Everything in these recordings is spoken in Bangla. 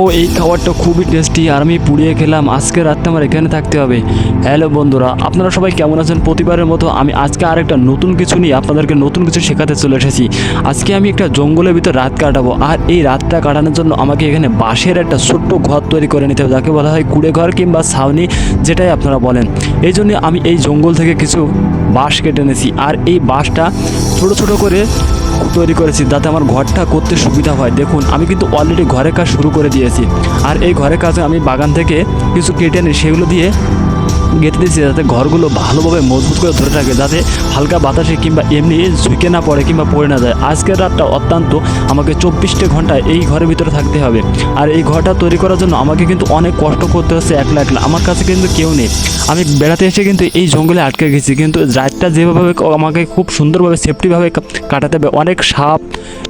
ও, এই খাবারটা খুবই টেস্টি আর আমি পুড়িয়ে খেলাম। আজকে রাতটা আমার এখানে থাকতে হবে। হ্যালো বন্ধুরা, আপনারা সবাই কেমন আছেন? প্রতিবারের মতো আমি আজকে আরেকটা নতুন কিছু নিয়ে আপনাদেরকে নতুন কিছু শেখাতে চলে এসেছি। আজকে আমি একটা জঙ্গলের ভিতর রাত কাটাবো। আর এই রাতটা কাটানোর জন্য আমাকে এখানে বাঁশের একটা ছোট্ট ঘর তৈরি করে নিতে হবে। যাকে বলা হয় কুড়ে ঘর কিংবা ছাউনি, যেটাই আপনারা বলেন। এই জন্য আমি এই জঙ্গল থেকে কিছু বাঁশ কেটে এনেছি। আর এই বাঁশটা ছোট ছোট করে তৈরি করেছি, যাতে আমার ঘরটা করতে সুবিধা হয়। দেখুন, আমি কিন্তু অলরেডি ঘরের কাজ শুরু করে দিয়েছি। আর এই ঘরের কাজে আমি বাগান থেকে কিছু কেটে নিই সেগুলো দিয়ে গেঁথে দিয়েছি যাতে ঘরগুলো ভালোভাবে মজবুত করে ধরে থাকে, যাতে হালকা বাতাসে কিংবা এমনি ঝুঁকে না পড়ে কিংবা পড়ে না যায়। আজকের রাতটা অত্যন্ত আমাকে চব্বিশটা ঘণ্টা এই ঘরের ভিতরে থাকতে হবে। আর এই ঘরটা তৈরি করার জন্য আমাকে কিন্তু অনেক কষ্ট করতে হচ্ছে একলা একলা। আমার কাছে কিন্তু কেউ নেই। আমি বেড়াতে এসে কিন্তু এই জঙ্গলে আটকে গেছি। কিন্তু রাতটা যেভাবে আমাকে খুব সুন্দরভাবে সেফটিভাবে কাটাতে হবে, অনেক সাপ,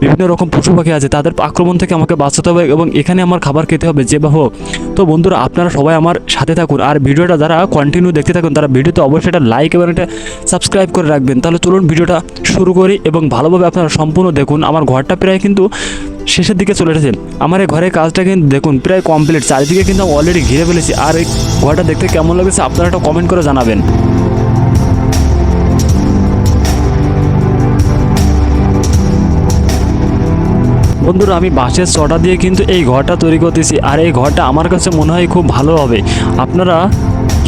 বিভিন্ন রকম পশু পাখি আছে, তাদের আক্রমণ থেকে আমাকে বাঁচাতে হবে এবং এখানে আমার খাবার খেতে হবে যেভাবে হোক। তো বন্ধুরা, আপনারা সবাই আমার সাথে থাকুন। আর ভিডিওটা যারা কন্টিনিউ দেখতে থাকুন, তারা ভিডিওতে অবশ্যই একটা লাইক এবং একটা সাবস্ক্রাইব করে রাখবেন। তাহলে চলুন ভিডিওটা শুরু করি এবং ভালোভাবে আপনারা সম্পূর্ণ দেখুন। আমার ঘরটা প্রায় কিন্তু শেষের দিকে চলে এসেছে। আমার এই ঘরের কাজটা কিন্তু দেখুন, প্রায় কমপ্লিট চারিদিকে কিন্তু আমি অলরেডি ঘিরে ফেলেছি। আর এই ঘরটা দেখতে কেমন লাগছে আপনারা একটা কমেন্ট করে জানাবেন। বন্ধুরা, আমি বাঁশের চটা দিয়ে কিন্তু এই ঘরটা তৈরি করতেছি। আর এই ঘরটা আমার কাছে মনে হয় খুব ভালো হবে। আপনারা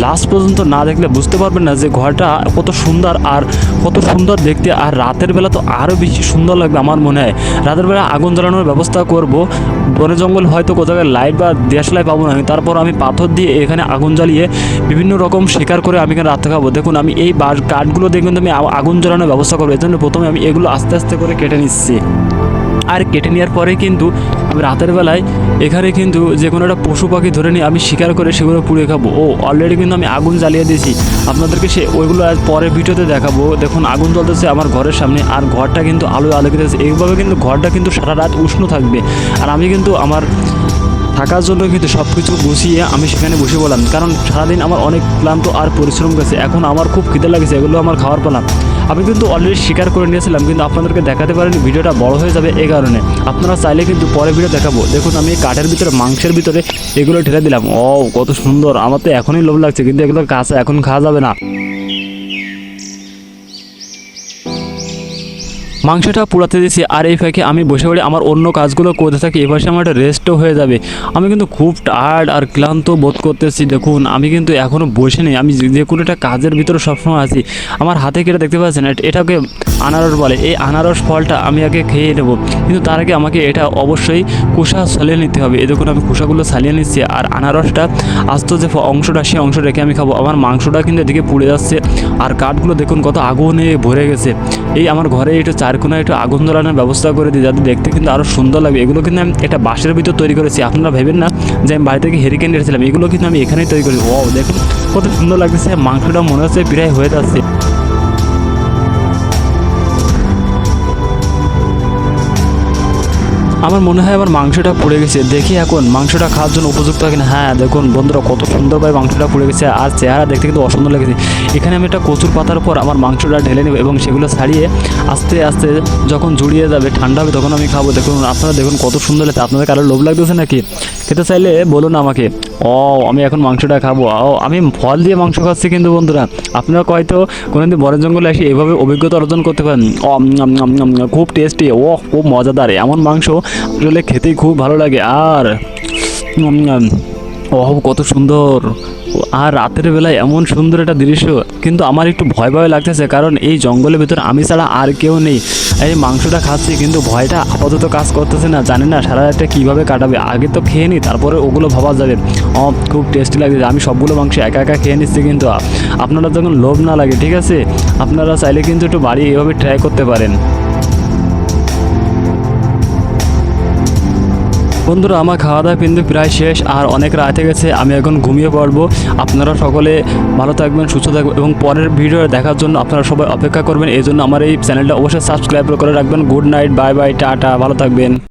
লাস্ট পর্যন্ত না দেখলে বুঝতে পারবেন না যে ঘরটা কত সুন্দর আর কত সুন্দর দেখতে, আর রাতের বেলা তো আরও বেশি সুন্দর লাগবে আমার মনে হয়। রাতের বেলা আগুন জ্বালানোর ব্যবস্থা করব। বনে জঙ্গল হয়তো কোথাও লাইট বা দেশলাই পাবো না আমি। তারপর আমি পাথর দিয়ে এখানে আগুন জ্বালিয়ে বিভিন্ন রকম শিকার করে আমি এখানে রাত খাব। দেখুন, আমি এই কাঠগুলো কিন্তু আমি আগুন জ্বালানোর ব্যবস্থা করব। এই জন্য প্রথমে আমি এগুলো আস্তে আস্তে করে কেটে নিচ্ছি। আর কেটে নেওয়ার পরে কিন্তু রাতের বেলায় এখানে কিন্তু যে কোনো একটা পশু পাখি ধরে নিয়ে আমি শিকার করে সেগুলো পুড়ে খাব। ও অলরেডি কিন্তু আমি আগুন জ্বালিয়ে দিয়েছি। আপনাদেরকে সে ওইগুলো আজ পরের ভিডিওতে দেখাবো। দেখুন, আগুন জ্বলতেছে আমার ঘরের সামনে আর ঘরটা কিন্তু আলো আলোকিতেছে এইভাবে কিন্তু ঘরটা কিন্তু সারা রাত উষ্ণ থাকবে। আর আমি কিন্তু আমার থাকার জন্য কিন্তু সব কিছু গুছিয়ে আমি সেখানে বসে বললাম কারণ সারাদিন আমার অনেক ক্লান্ত আর পরিশ্রম গেছে এখন আমার খুব খিদে লাগছে, এগুলো আমার খাওয়ার পেলাম আমি কিন্তু অলরেডি স্বীকার করে নিয়েছিলাম, কিন্তু আপনাদেরকে দেখাতে পারেন, ভিডিওটা বড় হয়ে যাবে এই কারণে। আপনারা চাইলে কিন্তু পরে ভিডিও দেখাবো। দেখুন, আমি কাঠের ভিতরে, মাংসের ভিতরে এগুলো ঢেলে দিলাম। ও কত সুন্দর। আমার তো এখনই লোভ লাগছে, কিন্তু এগুলো কাঁচা এখন খাওয়া যাবে না। মাংসটা পুড়াতে দিয়েছি আর এই ফাঁকে আমি বসে পড়ে আমার অন্য কাজগুলো করতে থাকি এবার আমার একটা রেস্টও হয়ে যাবে। আমি কিন্তু খুব টায়ার্ড আর ক্লান্ত বোধ করতেছি, দেখুন, আমি কিন্তু এখনও বসে নেই। আমি যে কোনো একটা কাজের ভিতরে সবসময় আছি। আমার হাতে কেটে দেখতে পাচ্ছেন? এট- এটাকে আনারস বলে। এই আনারস ফলটা আমি আগে খেয়ে নেব। কিন্তু তার আগে আমাকে এটা অবশ্যই কুসা ছালিয়ে নিতে হবে। এই দেখুন, আমি কুসাগুলো ছালিয়ে নিচ্ছি আর আনারসটা, আস্ত যে অংশটা, সেই অংশ রেখে আমি খাব। আমার মাংসটা কিন্তু এদিকে পুড়ে যাচ্ছে। আর কাঠগুলো দেখুন, কত আগুনে ভরে গেছে। এই আমার ঘরে একটু কোনো একটু আগুন ধরানোর ব্যবস্থা করে দিই যাতে দেখতে কিন্তু আরও সুন্দর লাগবে এগুলো কিন্তু আমি এটা বাঁশের ভিতর তৈরি করেছি, আপনারা ভেবেন না যে আমি বাড়ি থেকে হেরিকেন এসেছিলাম। এগুলো কিন্তু আমি এখানেই তৈরি করেছি। ও দেখুন, কত সুন্দর লাগছে মাংসটা মনে হচ্ছে প্রায় হয়ে যাচ্ছে। আমার মনে হয় আমার মাংসটা পুড়ে গেছে। দেখি এখন মাংসটা খাওয়ার জন্য উপযুক্ত হয় কিনা। হ্যাঁ দেখুন বন্ধুরা, কত সুন্দরভাবে মাংসটা পুড়ে গেছে। আর চেহারা দেখতে কিন্তু অসুন্দর লেগেছে। এখানে আমি একটা কচুর পাতার পর আমার মাংসটা ঢেলে নেব এবং সেগুলো ছাড়িয়ে আস্তে আস্তে যখন জুড়িয়ে যাবে ঠান্ডা হবে তখন আমি খাব। দেখুন, আপনারা দেখুন কত সুন্দর লাগছে। আপনাদের কারও লোভ লাগতেছে নাকি? খেতে চাইলে বলুন আমাকে। ও আমি এখন মাংসটা খাব। ও আমি ফল দিয়ে মাংস খাচ্ছি কিন্তু বন্ধুরা। আপনারা হয়তো কোনোদিন বনের জঙ্গলে এসে এভাবে অভিজ্ঞতা অর্জন করতে পারেন। খুব টেস্টি ও খুব মজাদার। এমন মাংস আসলে খেতেই খুব ভালো লাগে। আর কত সুন্দর। আর রাতের বেলায় এমন সুন্দর একটা দৃশ্য, কিন্তু আমার একটু ভয় ভয় লাগতেছে, কারণ এই জঙ্গলের ভিতরে আমি ছাড়া আর কেউ নেই। এই মাংসটা খাচ্ছি, কিন্তু ভয়টা আপাতত কাজ করতেছে না, জানি না সারা রাতটা কীভাবে কাটাবে। আগে তো খেয়ে নিই তারপরে ওগুলো ভাবা যাবে। ও খুব টেস্টি লাগছে, আমি সবগুলো মাংস একা একা খেয়ে নিচ্ছি কিন্তু আপনারা যখন লোভ না লাগে, ঠিক আছে? আপনারা চাইলে কিন্তু একটু বাড়ি এভাবে ট্রাই করতে পারেন। বন্ধুরা, আমার খাওয়া দাওয়া কিন্তু প্রায় শেষ আর অনেক রাতে গেছে, আমি এখন ঘুমিয়ে পড়ব। আপনারা সকলে ভালো থাকবেন, সুস্থ থাকবেন এবং পরের ভিডিও দেখার জন্য আপনারা সবাই অপেক্ষা করবেন। এই জন্য আমার এই চ্যানেলটা অবশ্যই সাবস্ক্রাইব করে রাখবেন। Good night bye bye tata, ভালো থাকবেন।